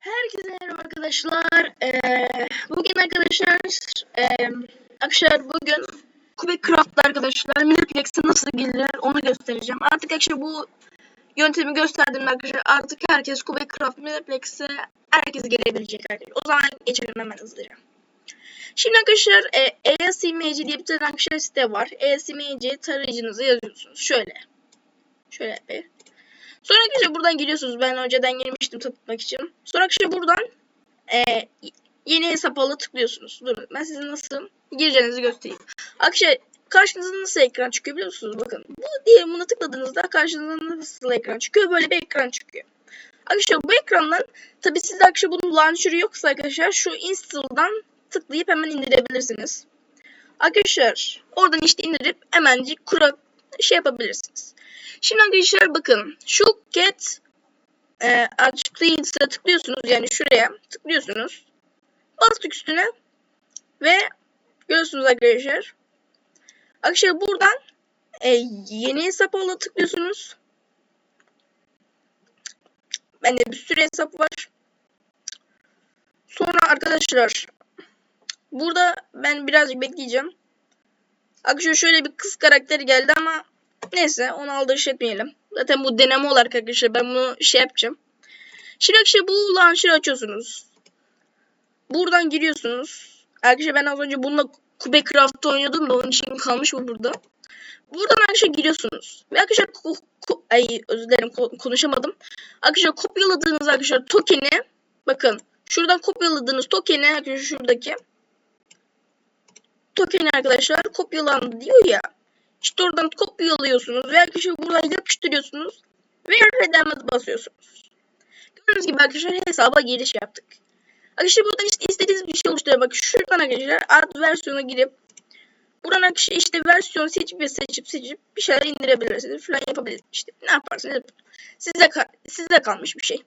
Herkese merhaba arkadaşlar. Ee, bugün arkadaşlar e, arkadaşlar bugün Kubek Craft'ta arkadaşlar Miniflex'e nasıl gelir onu göstereceğim. Artık arkadaşlar bu yöntemi gösterdiğimde arkadaşlar artık herkes Kubek Craft Miniflex'e herkes gelebilecek arkadaşlar. O zaman geçelim hemen hızlıca. Şimdi arkadaşlar e, ESMC diye bir tane arkadaşlar site var. ESMC tarayıcınızı yazıyorsunuz. Şöyle. Şöyle bir. Sonra arkadaşlar buradan giriyorsunuz. Ben önceden girmiştim tanıtmak için. Sonra arkadaşlar buradan e, yeni hesap alı tıklıyorsunuz. Durun ben size nasıl gireceğinizi göstereyim. Arkadaşlar karşınıza nasıl ekran çıkıyor biliyor musunuz? Bakın bu diye buna tıkladığınızda karşınıza nasıl ekran çıkıyor? Böyle bir ekran çıkıyor. Arkadaşlar bu ekrandan tabi sizde arkadaşlar bunun launcher'ı yoksa arkadaşlar şu install'dan tıklayıp hemen indirebilirsiniz. Arkadaşlar oradan işte indirip hemencik kura şey yapabilirsiniz. Şimdi arkadaşlar bakın şu get e, açıklayıcıya tıklıyorsunuz yani şuraya tıklıyorsunuz. Bastık üstüne ve görüyorsunuz arkadaşlar. Arkadaşlar buradan e, yeni hesap alına tıklıyorsunuz. Bende bir sürü hesap var. Sonra arkadaşlar burada ben birazcık bekleyeceğim. Arkadaşlar şöyle bir kız karakteri geldi ama Neyse onu aldırış etmeyelim. Zaten bu deneme olarak arkadaşlar ben bunu şey yapacağım. Şimdi arkadaşlar bu launcher'ı açıyorsunuz. Buradan giriyorsunuz. Arkadaşlar ben az önce bununla Cube Craft oynadım da onun için kalmış bu burada. Buradan arkadaşlar giriyorsunuz. Ve arkadaşlar ay özür dilerim konuşamadım. Arkadaşlar kopyaladığınız arkadaşlar token'i bakın şuradan kopyaladığınız token'i arkadaşlar şuradaki token'i arkadaşlar kopyalandı diyor ya. İşte oradan kopyalıyorsunuz ve arkadaşlar buradan yapıştırıyorsunuz ve redemet basıyorsunuz. Gördüğünüz gibi arkadaşlar hesaba giriş yaptık. Arkadaşlar buradan işte istediğiniz bir şey oluşturuyor. Bakın şuradan arkadaşlar ad versiyona girip buradan arkadaşlar işte versiyon seçip ve seçip seçip bir şeyler indirebilirsiniz falan yapabilirsiniz. İşte ne yaparsınız size, size kalmış bir şey.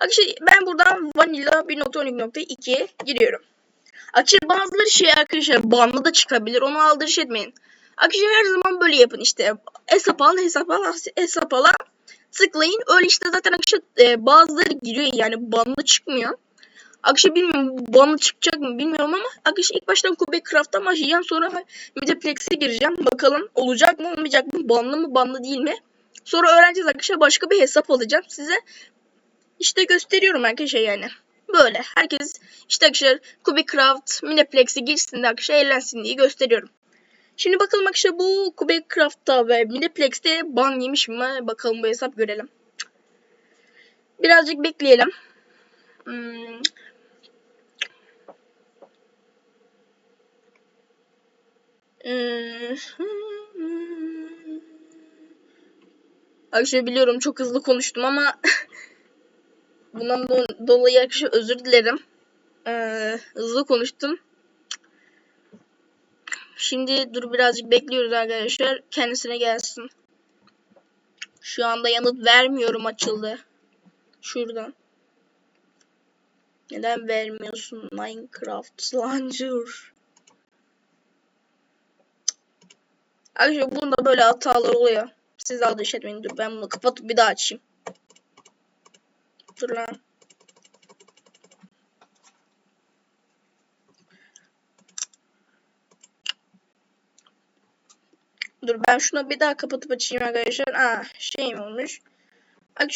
Arkadaşlar ben buradan vanilla 1.12.2 giriyorum. Arkadaşlar bazıları şey arkadaşlar banlı da çıkabilir. Onu aldırış etmeyin. Arkadaşlar her zaman böyle yapın işte. Hesap alın, hesap alın, hesap alın. Tıklayın. Öyle işte zaten arkadaşlar e, bazıları giriyor yani banlı çıkmıyor. Arkadaşlar bilmiyorum banlı çıkacak mı bilmiyorum ama arkadaşlar ilk baştan Kubek Craft'tan başlayacağım. Sonra Mideplex'e gireceğim. Bakalım olacak mı olmayacak mı? Banlı mı banlı değil mi? Sonra öğreneceğiz arkadaşlar. Başka bir hesap alacağım. Size işte gösteriyorum arkadaşlar yani. Böyle. Herkes işte arkadaşlar Kubek Craft Mideplex'e girsin de arkadaşlar eğlensin diye gösteriyorum. Şimdi bakalım arkadaşlar bu Craft'ta ve Mineplex'te ban yemiş mi? Bakalım bu hesap görelim. Birazcık bekleyelim. Hmm. Hmm. Arkadaşlar biliyorum çok hızlı konuştum ama bundan do dolayı arkadaşlar özür dilerim. Ee, hızlı konuştum. Şimdi dur birazcık bekliyoruz arkadaşlar. Kendisine gelsin. Şu anda yanıt vermiyorum açıldı. Şuradan. Neden vermiyorsun Minecraft Launcher? Arkadaşlar bunda böyle hatalar oluyor. Siz aldırış etmeyin. Dur ben bunu kapatıp bir daha açayım. Dur lan. Dur ben şunu bir daha kapatıp açayım arkadaşlar. Aa şey mi olmuş?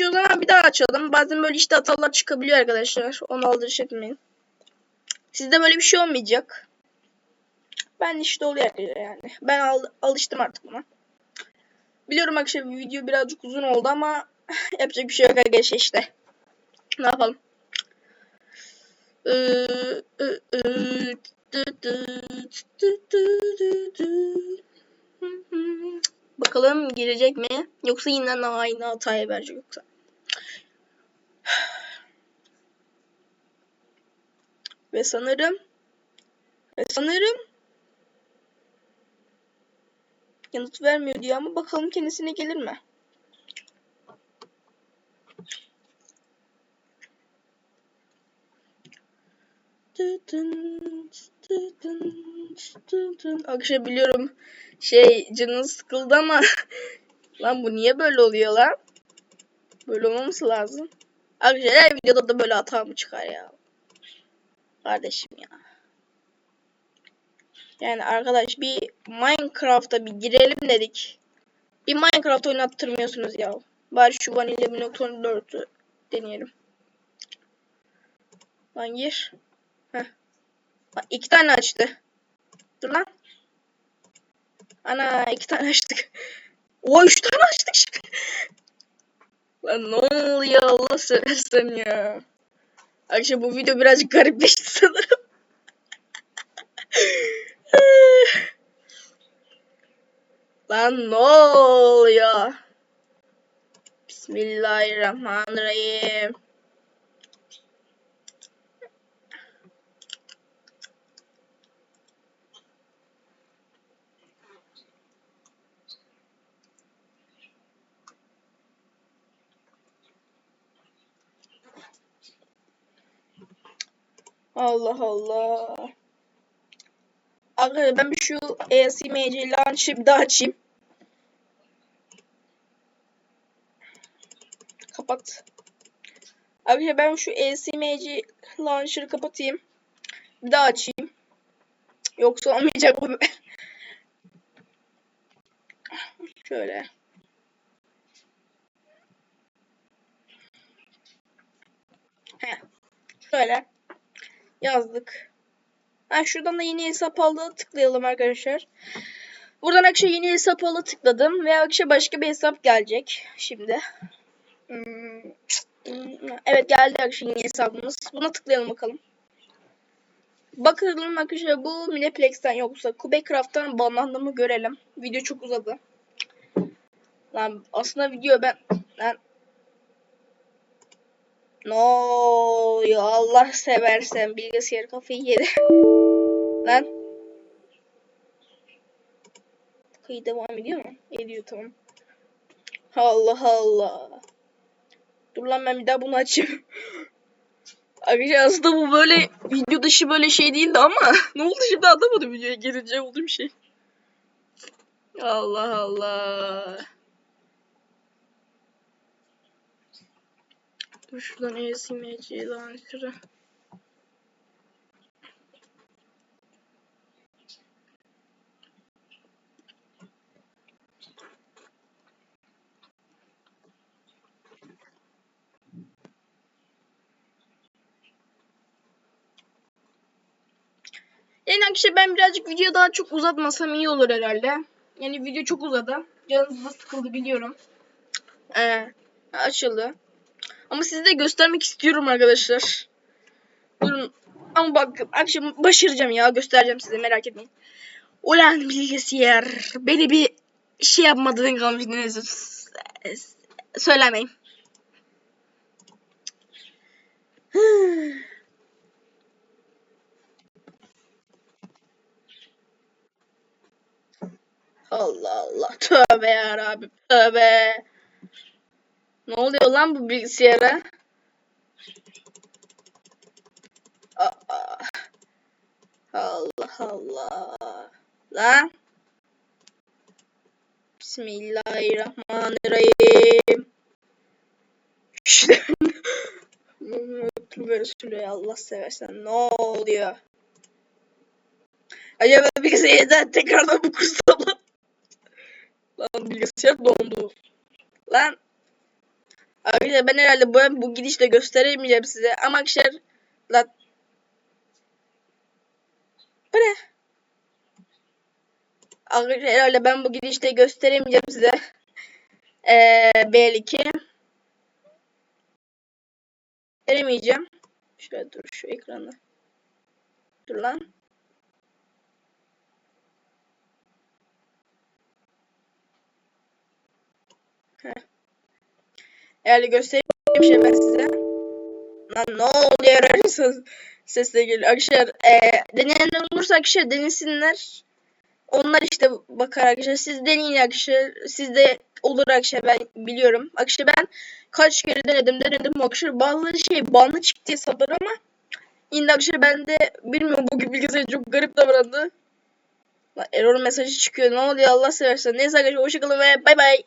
O zaman bir daha açalım. Bazen böyle işte hatalar çıkabiliyor arkadaşlar. Onu aldırış etmeyin. Sizde böyle bir şey olmayacak. Ben işte oluyor yani. Ben al, alıştım artık buna. Biliyorum arkadaşlar video birazcık uzun oldu ama yapacak bir şey yok arkadaşlar işte. Ne yapalım? Ee, Bakalım girecek mi? Yoksa yine aynı hataya verecek yoksa. Ve sanırım ve sanırım yanıt vermiyor diyor ama bakalım kendisine gelir mi? Arkadaşlar biliyorum şey canınız sıkıldı ama lan bu niye böyle oluyor lan? Böyle olmaması lazım. Arkadaşlar her videoda da böyle hata mı çıkar ya? Kardeşim ya. Yani arkadaş bir Minecraft'a bir girelim dedik. Bir Minecraft oynattırmıyorsunuz ya. Bari şu Vanilla 1.4'ü deneyelim. Lan gir. Heh. İki tane açtı. Dur lan. Ana iki tane açtık. O üç tane açtık şimdi. Lan ne oluyor Allah seversen ya. Arkadaşlar bu video birazcık garipleşti sanırım. Lan ne oluyor? Bismillahirrahmanirrahim. Allah Allah. Arkadaşlar ben bir şu ESMC launch'ı bir daha açayım. Kapat. Arkadaşlar ben şu ESMC launcher'ı kapatayım. Bir daha açayım. Yoksa olmayacak bu. Şöyle. He. Şöyle. Yazdık. Ha, şuradan da yeni hesap aldı tıklayalım arkadaşlar. Buradan akşam yeni hesap alı tıkladım ve akşam başka bir hesap gelecek şimdi. Hmm, Evet geldi akşam yeni hesabımız. Buna tıklayalım bakalım. Bakalım arkadaşlar bu Mineplex'ten yoksa Kubecraft'tan banlandığımı görelim. Video çok uzadı. Lan aslında video ben lan ne oluyor Allah seversen bilgisayar kafayı yedi. Lan. Kayıt devam ediyor mu? Ediyor tamam. Allah Allah. Dur lan ben bir daha bunu açayım. Arkadaşlar aslında bu böyle video dışı böyle şey değildi ama ne oldu şimdi anlamadım videoya gelince oldu bir şey. Allah Allah. Dur şuradan ESMC launcher'ı. Yani arkadaşlar ben birazcık video daha çok uzatmasam iyi olur herhalde. Yani video çok uzadı. Canınız da sıkıldı biliyorum. Ee, açıldı. Ama size de göstermek istiyorum arkadaşlar. Durun. Ama bak akşam başaracağım ya göstereceğim size merak etmeyin. Ulan bilgisayar beni bir şey yapmadığın kalmışsınız. Söylemeyin. Allah Allah. Tövbe ya Rabbim. Tövbe. Ne oluyor lan bu bilgisayara? Allah Allah. Lan. Bismillahirrahmanirrahim. İşte. Böyle söylüyor Allah seversen. Ne oluyor? Acaba bilgisayardan tekrardan bu kursam lan. Lan bilgisayar dondu. Lan. Arkadaşlar ben herhalde bu, bu gidişle gösteremeyeceğim size. Ama arkadaşlar. Lan. Bu ne? Arkadaşlar herhalde ben bu gidişle gösteremeyeceğim size. Ee, belki. Veremeyeceğim. Şöyle dur şu ekranda. Dur lan. Heh. Herhalde göstereyim bir şey ben size. Lan ne oluyor ses, sesle geliyor. Arkadaşlar e, deneyenler olursa arkadaşlar denesinler. Onlar işte bakar arkadaşlar. Siz deneyin arkadaşlar. Sizde olur arkadaşlar ben biliyorum. Arkadaşlar ben kaç kere denedim denedim arkadaşlar. Bazıları şey banlı çıktı hesaplar ama yine arkadaşlar ben de bilmiyorum bugün bilgisayar çok garip davrandı. Lan error mesajı çıkıyor. Ne oluyor Allah seversen. Neyse arkadaşlar hoşçakalın ve bay bay.